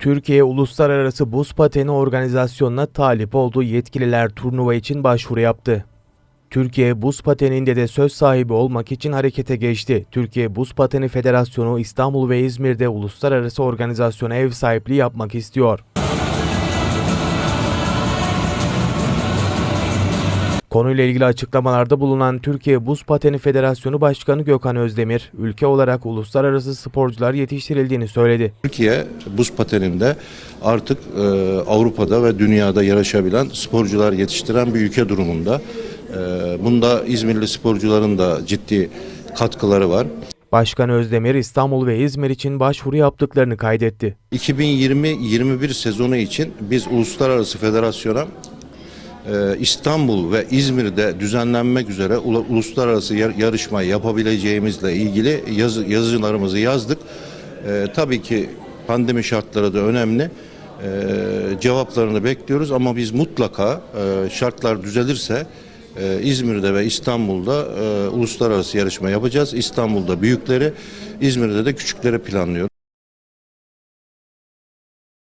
Türkiye Uluslararası Buz Pateni Organizasyonu'na talip olduğu yetkililer turnuva için başvuru yaptı. Türkiye buz pateninde de söz sahibi olmak için harekete geçti. Türkiye Buz Pateni Federasyonu İstanbul ve İzmir'de uluslararası organizasyona ev sahipliği yapmak istiyor. Konuyla ilgili açıklamalarda bulunan Türkiye Buz Pateni Federasyonu Başkanı Gökhan Özdemir, ülke olarak uluslararası sporcular yetiştirildiğini söyledi. Türkiye buz pateninde artık e, Avrupa'da ve dünyada yarışabilen sporcular yetiştiren bir ülke durumunda. E, bunda İzmirli sporcuların da ciddi katkıları var. Başkan Özdemir İstanbul ve İzmir için başvuru yaptıklarını kaydetti. 2020-21 sezonu için biz uluslararası federasyona İstanbul ve İzmir'de düzenlenmek üzere uluslararası yar- yarışma yapabileceğimizle ilgili yazı, yazılarımızı yazdık. E, tabii ki pandemi şartları da önemli. E, cevaplarını bekliyoruz ama biz mutlaka e, şartlar düzelirse e, İzmir'de ve İstanbul'da e, uluslararası yarışma yapacağız. İstanbul'da büyükleri, İzmir'de de küçükleri planlıyoruz.